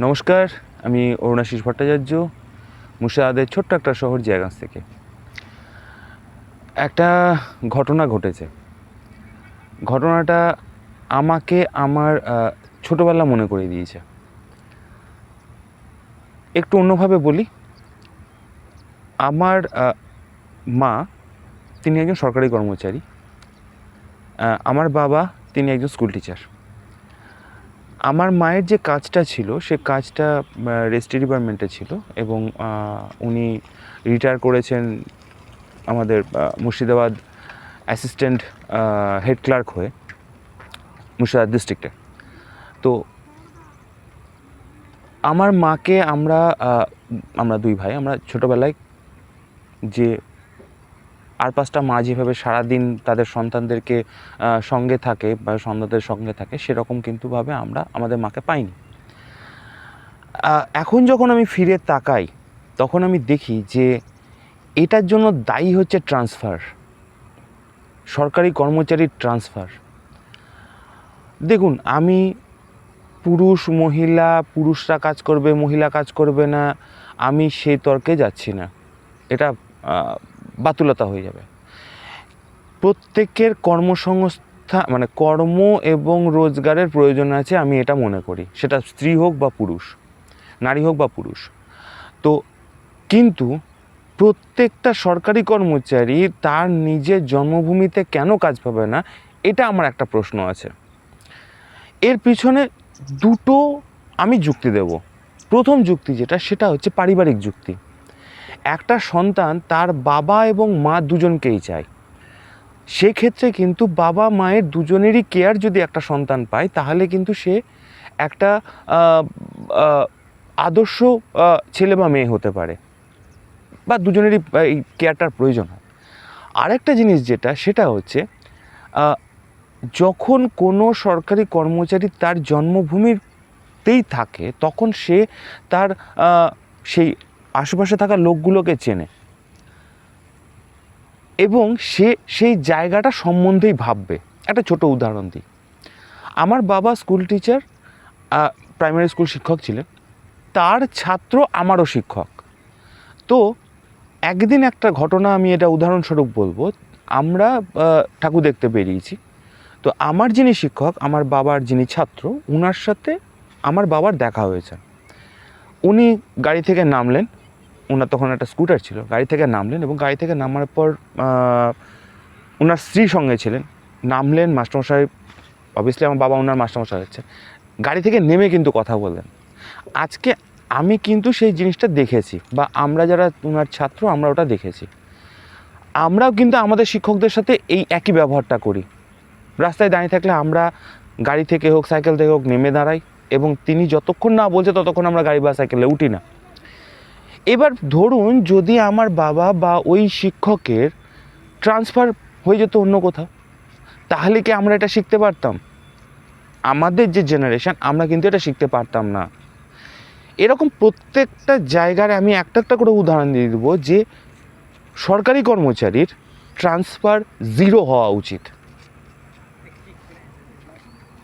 নমস্কার, আমি অরুণাশিস ভট্টাচার্য, মুর্শিদাবাদের ছোট্ট একটা শহর জিয়াগঞ্জ থেকে। একটা ঘটনা ঘটেছে। ঘটনাটা আমাকে আমার ছোটবেলা মনে করে দিয়েছে। একটু অন্যভাবে বলি। আমার মা তিনি একজন সরকারি কর্মচারী। আমার বাবা তিনি একজন স্কুল টিচার। আমার মায়ের যে কাজটা ছিল, সে কাজটা রেজিস্ট্রি ডিপার্টমেন্টে ছিল এবং উনি রিটায়ার করেছেন আমাদের মুর্শিদাবাদ অ্যাসিস্ট্যান্ট হেড ক্লার্ক হয়ে মুর্শিদাবাদ ডিস্ট্রিক্টে তো আমার মাকে আমরা আমরা দুই ভাই, আমরা ছোটোবেলায় যে আর পাঁচটা মা যেভাবে সারাদিন তাদের সন্তানদেরকে সঙ্গে থাকে বা সন্তানদের সঙ্গে থাকে, সেরকম কিন্তুভাবে আমরা আমাদের মাকে পাইনি। এখন যখন আমি ফিরে তাকাই, তখন আমি দেখি যে এটার জন্য দায়ী হচ্ছে ট্রান্সফার। সরকারি কর্মচারীর ট্রান্সফার। দেখুন, আমি পুরুষ, মহিলা, পুরুষরা কাজ করবে, মহিলা কাজ করবে না, আমি সেই তর্কে যাচ্ছি না। এটা বাতুলতা হয়ে যাবে। প্রত্যেকের কর্মসংস্থা মানে কর্ম এবং রোজগারের প্রয়োজন আছে আমি এটা মনে করি। সেটা স্ত্রী হোক বা পুরুষ, নারী হোক বা পুরুষ। তো কিন্তু প্রত্যেকটা সরকারি কর্মচারী তার নিজের জন্মভূমিতে কেন কাজ পাবে না, এটা আমার একটা প্রশ্ন আছে। এর পিছনে দুটো আমি যুক্তি দেব। প্রথম যুক্তি যেটা, সেটা হচ্ছে পারিবারিক যুক্তি। একটা সন্তান তার বাবা এবং মা দুজনকেই চায়। সেক্ষেত্রে কিন্তু বাবা মায়ের দুজনেরই কেয়ার যদি একটা সন্তান পায়, তাহলে কিন্তু সে একটা আদর্শ ছেলে বা মেয়ে হতে পারে। বা দুজনেরই এই কেয়ারটার প্রয়োজন হয়। আরেকটা জিনিস যেটা, সেটা হচ্ছে যখন কোনো সরকারি কর্মচারী তার জন্মভূমিতেই থাকে, তখন সে তার সেই আশেপাশে থাকা লোকগুলোকে চেনে। এবং সে, সেই জায়গাটা সম্বন্ধেই ভাববে। একটা ছোট উদাহরণ দিই। আমার বাবা স্কুল টিচার প্রাইমারি স্কুল শিক্ষক ছিলেন। তার ছাত্র আমারও শিক্ষক। তো একদিন একটা ঘটনা আমি এটা উদাহরণস্বরূপ বলব। আমরা ঠাকুর দেখতে বেরিয়েছি। তো আমার যিনি শিক্ষক, আমার বাবার যিনি ছাত্র ওনার সাথে আমার বাবার দেখা হয়েছে। উনি গাড়ি থেকে নামলেন। ওনার তখন একটা স্কুটার ছিল, গাড়ি থেকে নামলেন এবং গাড়ি থেকে নামার পর ওনার স্ত্রী সঙ্গে ছিলেন। নামলেন, মাস্টারমশাই অবভিয়াসলি আমার বাবা ওনার মাস্টারমশাই হচ্ছে। গাড়ি থেকে নেমে কিন্তু কথা বললেন। আজকে আমি কিন্তু সেই জিনিসটা দেখেছি বা আমরা যারা ওনার ছাত্র, আমরা ওটা দেখেছি। আমরাও কিন্তু আমাদের শিক্ষকদের সাথে এই একই ব্যবহারটা করি। রাস্তায় দাঁড়িয়ে থাকলে আমরা গাড়ি থেকে হোক, সাইকেল থেকে হোক, নেমে দাঁড়াই এবং তিনি যতক্ষণ না বলছে, ততক্ষণ আমরা গাড়ি বা সাইকেলে উঠি না। এবার ধরুন যদি আমার বাবা বা ওই শিক্ষকের ট্রান্সফার হয়ে যেত অন্য কোথাও, তাহলে কি আমরা এটা শিখতে পারতাম? আমাদের যে জেনারেশান আমরা কিন্তু এটা শিখতে পারতাম না। এরকম প্রত্যেকটা জায়গায় আমি একটা একটা করে উদাহরণ দিয়ে দেবো যে সরকারি কর্মচারীর ট্রান্সফার জিরো হওয়া উচিত।